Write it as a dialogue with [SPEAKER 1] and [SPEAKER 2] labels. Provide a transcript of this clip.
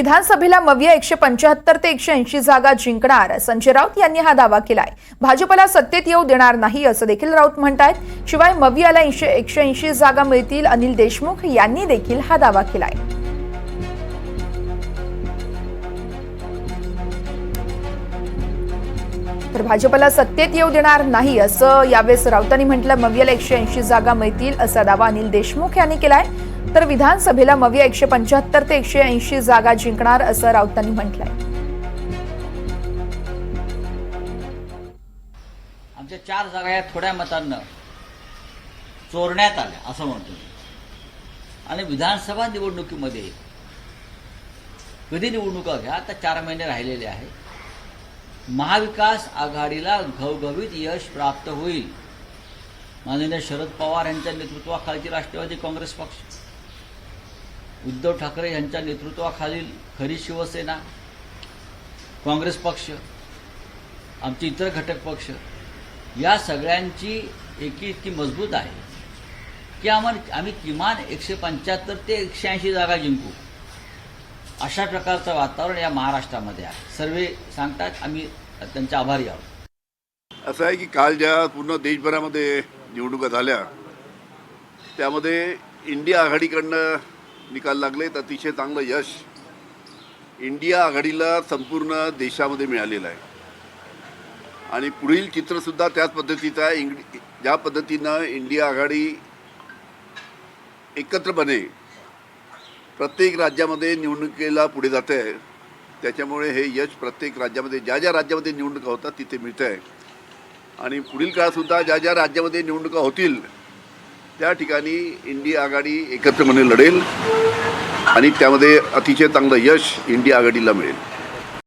[SPEAKER 1] विधानसभेला मविया एकशे पंच्याहत्तर ते एकशे ऐंशी जागा जिंकणार. संजय राऊत यांनी हा दावा केलाय. भाजपला सत्तेत येऊ देणार नाही असं देखील राऊत म्हणतायत. शिवाय मवियाला एकशे ऐंशी जागा मिळतील. अनिल देशमुख यांनी देखील हा दावा केलाय. तर भाजपला सत्तेत येऊ देणार नाही असं यावेळेस राऊतांनी म्हटलं. मवियाला एकशे ऐंशी जागा मिळतील असा दावा अनिल देशमुख यांनी केलाय. तर विधानसभेला मविया एकशे पंच्याहत्तर ते एकशे ऐंशी जागा जिंकणार असं राऊतांनी म्हटलंय.
[SPEAKER 2] आमच्या चार जागा या थोड्या मतांना चोरण्यात आल्या असं म्हणतो मी. आणि विधानसभा निवडणुकीमध्ये कधी निवडणुका घ्या आता चार महिने राहिलेले आहेत. महाविकास आघाडीला घवघवीत यश प्राप्त होईल. माननीय शरद पवार यांच्या नेतृत्वाखालची राष्ट्रवादी काँग्रेस पक्ष. उद्धव ठाकरे यांच्या नेतृत्वाखालील खरी शिवसेना काँग्रेस पक्ष आमचे इतर घटक पक्ष या सगळ्यांची एकी इतकी मजबूत आहे की आम्हाला आम्ही किमान एकशे पंच्याहत्तर ते एकशे ऐंशी जागा जिंकू. अशा प्रकारचं वातावरण या महाराष्ट्रामध्ये आहे. सर्वे सांगतात आम्ही त्यांचे आभारी आहोत.
[SPEAKER 3] असं आहे की काल ज्या पूर्ण देशभरामध्ये निवडणुका झाल्या त्यामध्ये इंडिया आघाडीकडनं निकाल लागलेत अतिशय चांगलं यश इंडिया आघाडीला संपूर्ण देशामध्ये मिळालेलं आहे. आणि पुढील चित्रसुद्धा त्याच पद्धतीचं आहे. इंग ज्या पद्धतीनं इंडिया आघाडी एकत्रपणे प्रत्येक राज्यामध्ये निवडणुकीला पुढे जाते आहे. त्याच्यामुळे हे यश प्रत्येक राज्यामध्ये ज्या ज्या राज्यामध्ये निवडणुका होतात तिथे मिळतं आहे. आणि पुढील काळातसुद्धा ज्या ज्या राज्यामध्ये निवडणुका होतील त्या ठिकाणी इंडिया आघाडी एकत्रपणे लढेल आणि त्यामध्ये अतिशय चांगलं यश इंडिया आघाडीला मिळेल.